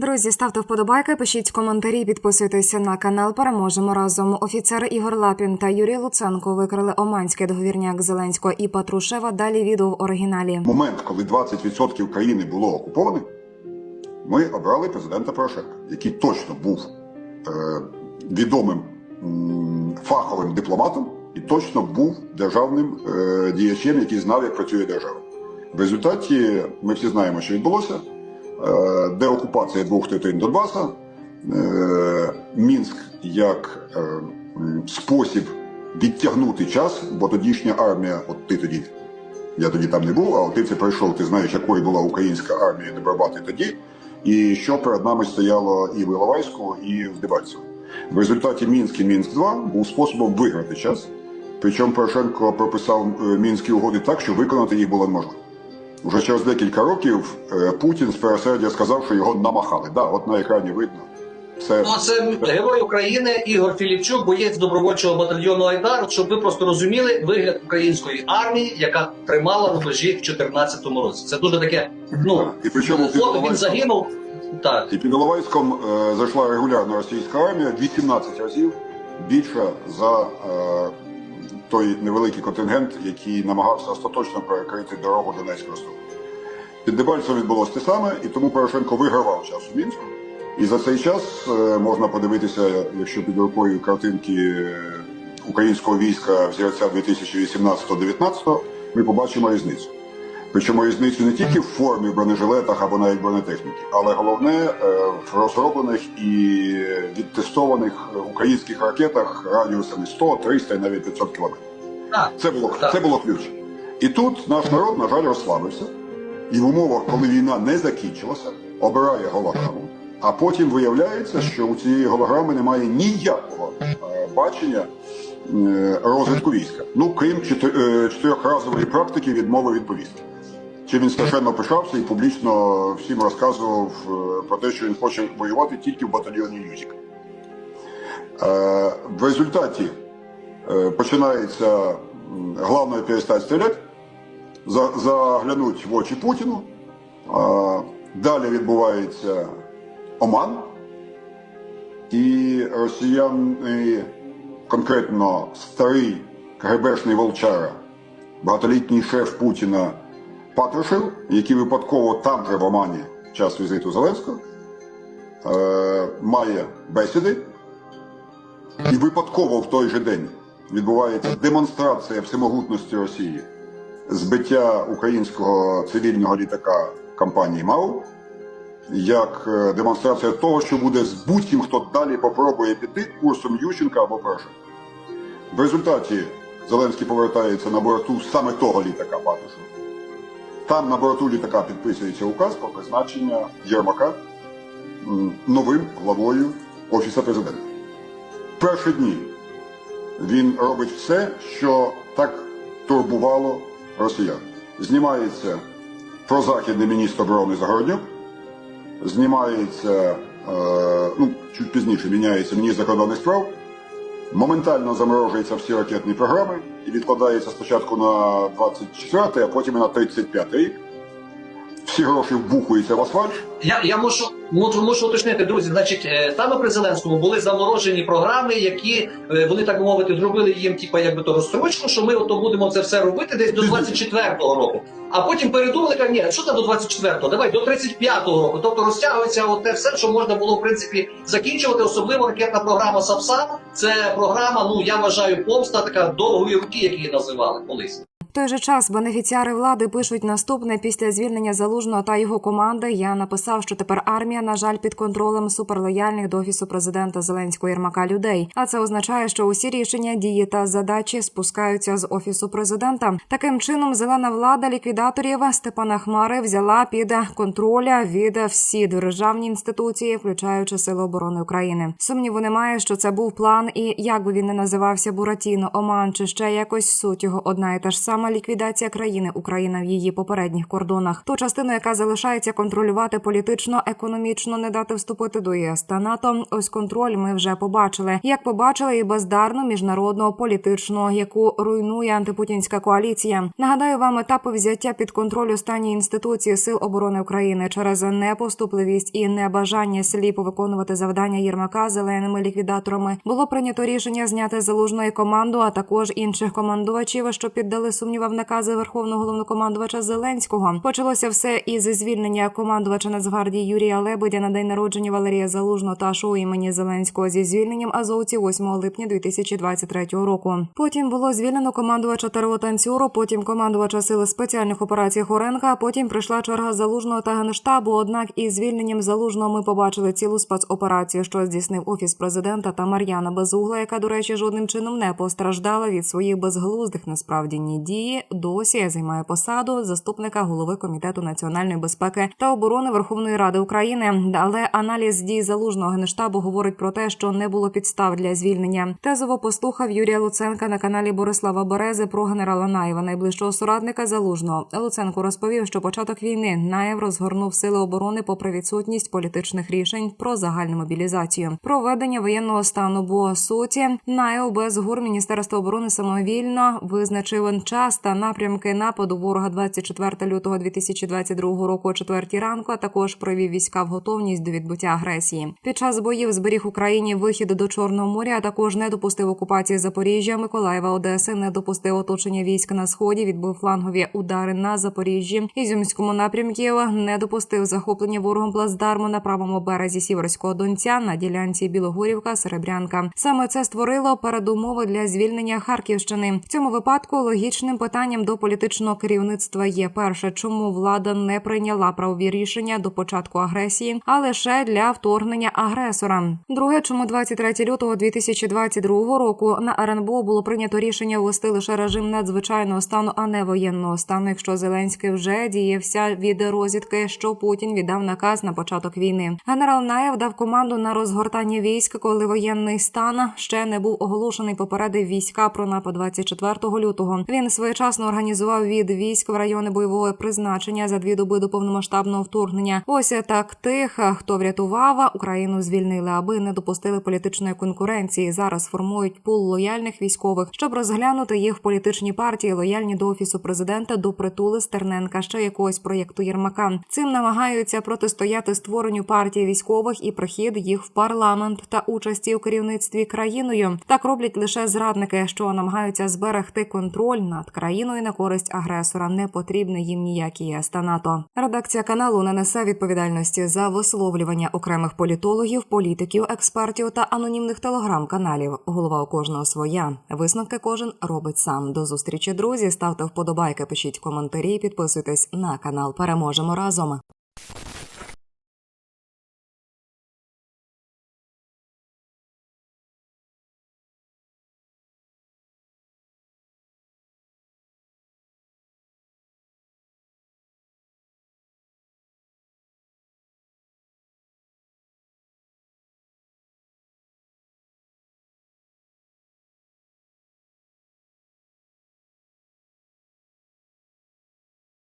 Друзі, ставте вподобайки, пишіть коментарі, підписуйтеся на канал. Переможемо разом. Офіцери Ігор Лапін та Юрій Луценко викрили оманський договірняк Зеленського і Патрушева. Далі відео в оригіналі. момент, коли 20% країни було окуповане, ми обрали президента Порошенка, який точно був е, відомим м, фаховим дипломатом і точно був державним е, діячем, який знав, як працює держава. В результаті ми всі знаємо, що відбулося. Е, деокупація двох третин Донбаса, е, Мінськ як е, спосіб відтягнути час, бо тодішня армія, от ти тоді я тоді там не був, а ти це пройшов, ти знаєш, якою була українська армія Добробати тоді, і що перед нами стояло і в Іловайську, і в Дебальцево. В результаті Мінськ і Мінськ-2 був способом виграти час. Причому Порошенко прописав мінські угоди так, що виконати їх було неможливо. Уже через декілька років е, Путін з пересердя сказав, що його намахали. Да, от на екрані видно. Це Ну, це герой України Ігор Філіпчук, боєць добровольчого батальйону Айдар. Щоб ви просто розуміли вигляд української армії, яка тримала рубежі в 2014 році. Це дуже таке. Ну і причому фото він загинув. Так, І під Іловайськом е, зайшла регулярна російська армія 18 разів більша за е, той невеликий контингент, який намагався остаточно перекрити дорогу Донецького сторону. Під Дебальцем відбулося те саме, і тому Порошенко вигравав час у Мінську. І за цей час е, можна подивитися, якщо під рукою картинки е, українського війська взірця 2018-19, ми побачимо різницю. Причому різницю не тільки в формі в бронежилетах або навіть бронетехніки, але головне е, в розроблених і відтестованих українських ракетах радіусами 100, 300 і навіть 500 кілометрів. Це було це було ключ. І тут наш народ, на жаль, розслабився. І в умовах, коли війна не закінчилася, обирає голограму. А потім виявляється, що у цієї голограми немає ніякого е, бачення е, розвитку війська. Ну крім чотирьохразової практики відмови від повістки. Чим він страшенно пишався і публічно всім розказував е, про те, що він хоче воювати тільки в батальйоні Юзік. Е, В результаті е, починається м, главное перестать стріляти, заглянуть в очі Путіну. Далі відбувається Оман, і росіяни, конкретно старий КГБшний Волчара, багатолітній шеф Путіна Патрушев, який випадково там же в Омані час візиту Зеленського, е, має бесіди, і випадково в той же день відбувається демонстрація всемогутності Росії, збиття українського цивільного літака компанії МАУ, як е, демонстрація того, що буде з будь-ким, хто далі попробує піти курсом Ющенка або Порошенка. В результаті Зеленський повертається на борту саме того літака Патрушева. Там на борту літака підписується указ про призначення Єрмака новим главою Офісу президента. В Перші дні він робить все, що так турбувало росіян. Знімається прозахідний міністр оборони Загороднюк, знімається, е, ну, чуть пізніше міняється міністр закордонних справ, моментально заморожуються всі ракетні програми і відкладається спочатку на 24, а потім і на 35 рік. Всі гроші вбухуються в асфальт. Я, я мушу, мушу, мушу уточнити, друзі. Значить, е, там при Зеленському були заморожені програми, які е, вони так би мовити зробили їм, типа, якби то розстрочку, що ми ото будемо це все робити десь до 24-го року. А потім передумали, кажуть, ні, що там до 24-го? Давай до 35-го року. Тобто розтягується от те все, що можна було в принципі закінчувати. Особливо ракетна програма САПСА. Це програма, ну я вважаю, помста така довгої руки, як її називали колись. В той же час бенефіціари влади пишуть наступне після звільнення залужного та його команди. Я написав, що тепер армія, на жаль, під контролем суперлояльних до офісу президента Зеленського Єрмака людей. А це означає, що усі рішення, дії та задачі спускаються з офісу президента. Таким чином, зелена влада ліквідаторів Степана Хмари взяла під контроля від всі державні інституції, включаючи Сили оборони України. Сумніву немає, що це був план, і як би він не називався Буратіно, Оман чи ще якось суть його одна і та ж сама. Сама ліквідація країни Україна в її попередніх кордонах. Ту частину, яка залишається контролювати політично, економічно, не дати вступити до ЄС та НАТО. Ось контроль ми вже побачили. Як побачили, і бездарну міжнародну політичну, яку руйнує антипутінська коаліція. Нагадаю вам етапи взяття під контроль останньої інституції сил оборони України через непоступливість і небажання сліпо виконувати завдання Єрмака зеленими ліквідаторами. Було прийнято рішення зняти залужної команду, а також інших командувачів, що піддали сумнівам накази верховного головнокомандувача Зеленського. Почалося все із звільнення командувача Нацгвардії Юрія Лебедя на день народження Валерія Залужного та шоу імені Зеленського зі звільненням азовців 8 липня 2023 року. Потім було звільнено командувача ТРО Танцюру, потім командувача сили спеціальних операцій Хоренка. Потім прийшла черга залужного та генштабу. Однак із звільненням залужного ми побачили цілу спецоперацію, що здійснив офіс президента та Мар'яна Безугла, яка, до речі, жодним чином не постраждала від своїх безглуздих насправді ні дії. Досі займає посаду заступника голови комітету національної безпеки та оборони Верховної Ради України. Але аналіз дій залужного генштабу говорить про те, що не було підстав для звільнення. Тезово послухав Юрія Луценка на каналі Борислава Берези про генерала Наєва, найближчого соратника залужного. Луценко розповів, що початок війни Наєв розгорнув сили оборони попри відсутність політичних рішень про загальну мобілізацію, про введення воєнного стану. Бо суті Наєв без гур Міністерства оборони самовільно визначив час та напрямки нападу ворога 24 лютого 2022 року о 4 ранку. А також провів війська в готовність до відбуття агресії. Під час боїв зберіг Україні вихід до Чорного моря. а Також не допустив окупації Запоріжжя, Миколаєва, Одеси, не допустив оточення військ на сході. Відбив флангові удари на Запоріжжі, Ізюмському напрямків. Не допустив захоплення ворогом плацдарму на правому березі Сіверського Донця на ділянці Білогорівка, Серебрянка. Саме це створило передумови для звільнення Харківщини. В цьому випадку логічним питанням до політичного керівництва є перше, чому влада не прийняла правові рішення до початку агресії, а лише для вторгнення агресора. Друге, чому 23 лютого 2022 року на РНБО було прийнято рішення ввести лише режим надзвичайного стану, а не воєнного стану, якщо Зеленський вже діявся від розвідки, що Путін віддав наказ на початок війни. Генерал Наєв дав команду на розгортання військ, коли воєнний стан ще не був оголошений. Попередив війська про напад 24 лютого. Він своєчасно організував від військ в райони бойового призначення за дві доби до повномасштабного вторгнення. Ось так тих, хто врятував Україну, звільнили, аби не допустили політичної конкуренції. Зараз формують пул лояльних військових, щоб розглянути їх в політичній партії, лояльні до офісу президента, до притули Стерненка, ще якогось проєкту Єрмака. Цим намагаються протистояти створенню партії військових і прихід їх в парламент та участі у керівництві країною. Так роблять лише зрадники, що намагаються зберегти контроль над на користь агресора. Не потрібне їм ніякі ЄС та НАТО. Редакція каналу не несе відповідальності за висловлювання окремих політологів, політиків, експертів та анонімних телеграм-каналів. Голова у кожного своя. Висновки кожен робить сам. До зустрічі, друзі. Ставте вподобайки, пишіть коментарі, підписуйтесь на канал. Переможемо разом.